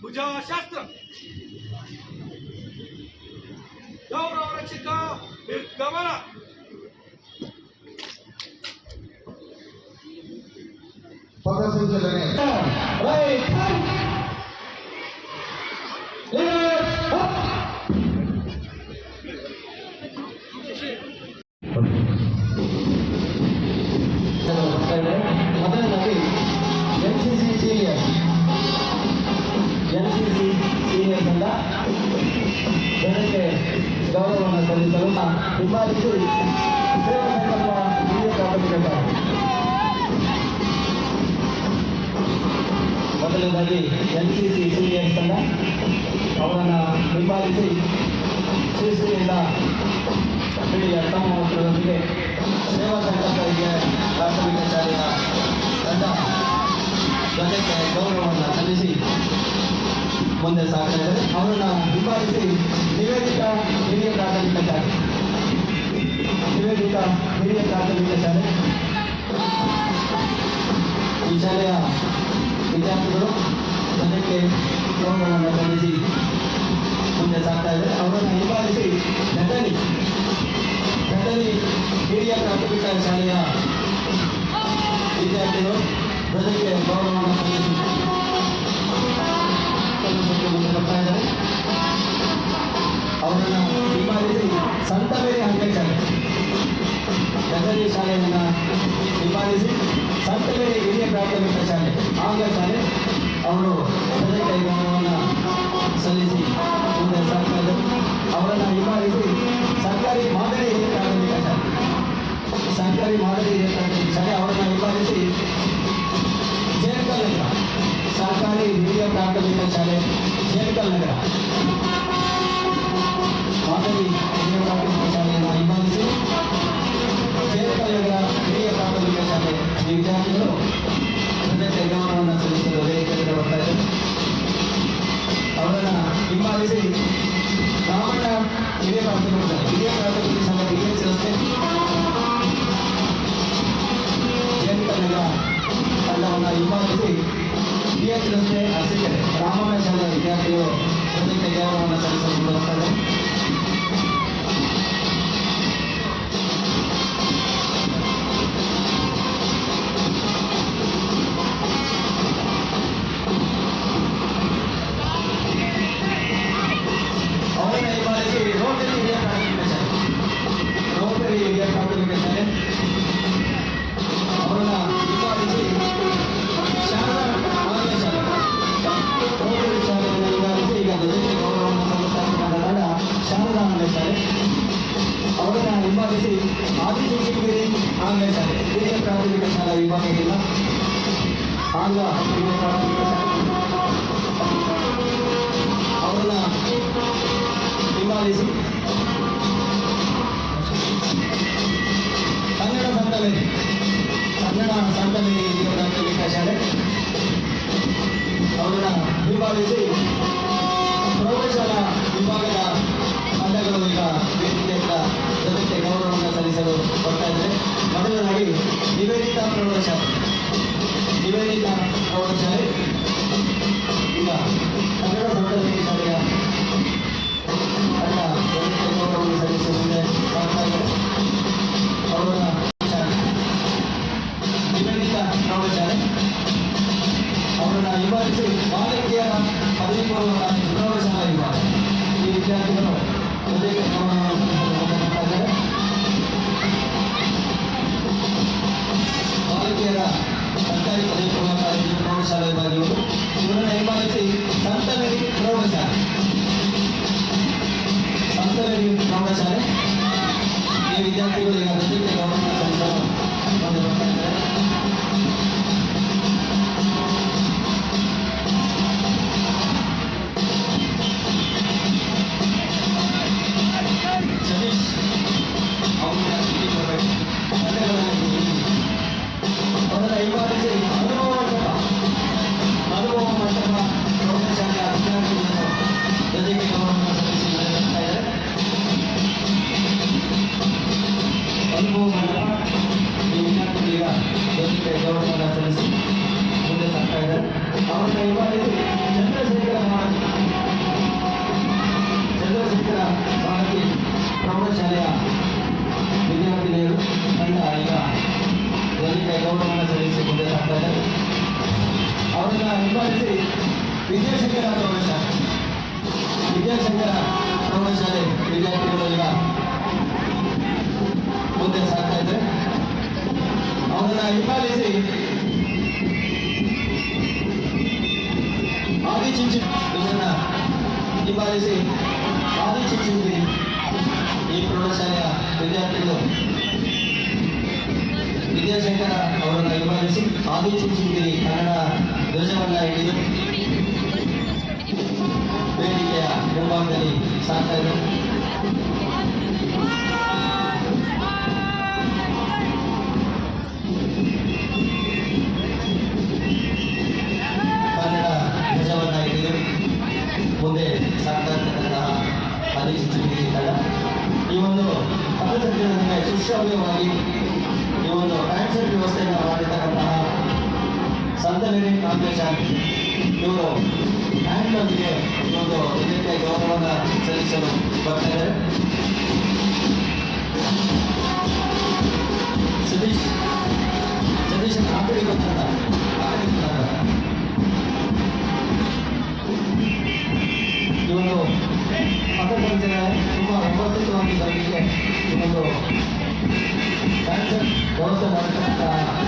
भुजा शास्त्र. गौरव रक्षित गमन ಸಲ್ಲಿಸಲು ಹಿಂಬಾಲಿಸಿ ಸೇವಾ ಸಂಕಲ್ಪ ಹಿರಿಯ ಶಾಲೆ. ಮೊದಲನೇದಾಗಿ ಎನ್ ಸಿ ಸಿ ಸೀನಿಯರ್ಸ್ ತಂಡ, ಅವರನ್ನು ಹಿಂಬಾಲಿಸಿ ಶಿರಸಿಯಿಂದ ಹಿಡಿಯ ತಮ್ಮ ಸೇವಾ ಸಂಕಲ್ಪ ಹಿರಿಯ ಪ್ರಾಥಮಿಕ ಶಾಲೆಯ ತಂಡ ಜೊತೆಗೆ ಗೌರವವನ್ನು ಸಲ್ಲಿಸಿ ಮುಂದೆ ಸಾಗ್ತಾ ಇದ್ದಾರೆ ಅವರನ್ನು ಹಿಂಬಾಲಿಸಿ ನಿವೇದಿತ ಹಿರಿಯ ಪ್ರಾಥಮಿಕ ನಿವೇದಿತ ಹಿರಿಯ ಪ್ರಾಥಮಿಕ ಶಾಲೆ. ಈ ಶಾಲೆಯ ವಿದ್ಯಾರ್ಥಿಗಳು ಜೊತೆಗೆ ಗೌರವವನ್ನು ಸಲ್ಲಿಸಿ ಮುಂದೆ ಸಾಗ್ತಾ ಇದೆ ಅವರನ್ನು ಹಿಂಬಾಲಿಸಿ ಘಟನೆ ಘಟನೆ ಹಿರಿಯ ಪ್ರಾಥಮಿಕ ಶಾಲೆಯ ವಿದ್ಯಾರ್ಥಿಗಳು ಜೊತೆಗೆ ಗೌರವವನ್ನು ಸಲ್ಲಿಸಿ ಮುಂದೆ ಬರ್ತಾ ಇದ್ದಾರೆ. ಅವರನ್ನು ಹಿಂಬಾಲಿಸಿ ಸಂತಬೇರಿ ಅಂತ್ಯ ಶಾಲೆ ಗದರಿ ಶಾಲೆಯನ್ನು ಹಿಂಬಾಲಿಸಿ ಸಂತಬೇರಿ ಹಿರಿಯ ಪ್ರಾಥಮಿಕ ಶಾಲೆ ಆಂಗ್ಲ ಶಾಲೆ ಅವರು ಜೊತೆಗೆ ಗೌರವವನ್ನು ಸಲ್ಲಿಸಿ ಮುಂದೆ ಸಾಗ್ತಾ ಇದ್ದಾರೆ ಅವರನ್ನು ಹಿಂಬಾಲಿಸಿ ಸರ್ಕಾರಿ ಮಾದರಿ ಹಿರಿಯ ಪ್ರಾಥಮಿಕ ಶಾಲೆ ಸರ್ಕಾರಿ ಮಾದರಿ ಹಿರಿಯ ಪ್ರಾಥಮಿಕ ಶಾಲೆ ಅವರನ್ನು ಹಿಂಬಾಲಿಸಿ ಜೇರ್ಕಲ್ ನಗರ ಸರ್ಕಾರಿ ಹಿರಿಯ ಪ್ರಾಥಮಿಕ ಶಾಲೆ ಜೇರ್ಕಲ್ ನಗರ ಮಾದರಿ Valeu! ಆದಿಚುಂಚನಗಿರಿ ಆಂಗ್ಲ ಹಿರಿಯ ಪ್ರಾಥಮಿಕ ಶಾಲಾ ವಿಭಾಗದಿಂದ ಆಂಗ್ಲ ಪ್ರಾಥಮಿಕ ಅವರನ್ನ ಹಿಂಬಾಲಿಸಿ ಕನ್ನಡ ಸಂತಲೆ ಕನ್ನಡ ಸಂತಲೆ ಪ್ರಾಥಮಿಕ ಶಾಲೆ ಅವರನ್ನ ಹಿಂಬಾಲಿಸಿ ಪ್ರೌಢಶಾಲಾ ವಿಭಾಗದ ತಂಡಗಳು ಈಗ ವೇದಿಕೆಯಿಂದ ಜೊತೆಗೆ ಗೌರವವನ್ನು ಸಲ್ಲಿಸಲು ಬರ್ತಾ ಇದ್ದಾರೆ. ಮೊದಲನಾಗಿ ನಿವೇದಿತ ಪ್ರೌಢಶಾಲೆ ನಿವೇದಿತ ಪ್ರೌಢಶಾಲೆ ಈಗ ಕನ್ನಡ ಸಂತವೇರಿ ಶಾಲೆಯ ಜೊತೆಗೆ ಗೌರವವನ್ನು ಇದ್ದಾರೆ. ಅವರ ನಿವೇದಿತ ಪ್ರೌಢಶಾಲೆ ಅವರನ್ನು ವಿಭಾಗಿಸಿ ಬಾಲಕಿಯ ಪದವಿ ಪೂರ್ವ ಪ್ರೌಢಶಾಲಾ ವಿಭಾಗ ಈ ವಿದ್ಯಾರ್ಥಿಗಳು ಗೌರವವನ್ನು ಸಲ್ಲಿಸಲು ಮುಂದೆ ಬರ್ತಾ ಇದ್ದಾರೆ ಬಾಲಕಿಯರ ಸರ್ಕಾರಿ ಪದವಿ ಪೂರ್ವ ಕಾಲೇಜಿನ ಪ್ರೌಢಶಾಲಾ ವಿಭಾಗಗಳು ಇವರನ್ನು ಹಿಂಬಾಲಿಸಿ ಸಂತವೇರಿ ಪ್ರೌಢಶಾಲೆ ಸಂತವೇರಿ ಪ್ರೌಢಶಾಲೆ ಈ ವಿದ್ಯಾರ್ಥಿಗಳು ಈಗ ವಿದ್ಯಾಶಂಕರ ಪ್ರೌಢಶಾಲೆ ವಿದ್ಯಾಶಂಕರ ಪ್ರೌಢಶಾಲೆ ವಿದ್ಯಾರ್ಥಿಗಳೆಲ್ಲ ಮುಂದೆ ಸಾಕ್ತಾ ಇದ್ದಾರೆ ಅವರನ್ನ ಹಿಂಬಾಲಿಸಿ ಆದಿಚುಂಚಿ ಹಿಂಬಾಲಿಸಿ ಆದಿಚುಂಚನಗಿರಿ ಈ ಪ್ರೌಢಶಾಲೆಯ ವಿದ್ಯಾರ್ಥಿಗಳು ವಿದ್ಯಾಶಂಕರ ಅವರನ್ನು ಹಿಂಬಾಲಿಸಿ ಆದಿಚುಂಚನಗಿರಿ ಕನ್ನಡ ಧ್ವಜವನ್ನ ಹಿಡಿದು ವೇದಿಕೆಯ ಮುಂಭಾಗದಲ್ಲಿ ಸಾಗ್ತಾ ಇದೆ ಕನ್ನಡ ಧ್ವಜವನ್ನ ಹಿಡಿದು ಮುಂದೆ ಸಾಗ್ತಾ ಇರ್ತಕ್ಕಂತಹ ಆದಿಚುಂಚನಗಿರಿ ತಂಡ ಈ ಒಂದು ಪಥಸಂಚಲನಕ್ಕೆ ಸುಶ್ರಾವ್ಯವಾಗಿ ಈ ಒಂದು ಟ್ರಾನ್ಸ್ಫರ್ ವ್ಯವಸ್ಥೆಯನ್ನು ಮಾಡಿರ್ತಕ್ಕಂತಹ ಸಂತವೇರಿ ಕಾಂಗ್ರೆಸ್ 今日何の日で今度出てたいと思うな最初のバッタルスビシスビシのアプリだったんだアプリだったんだ今度赤ちゃんじゃない今は思って。たわけじゃなくて今度男どうぞなりた。か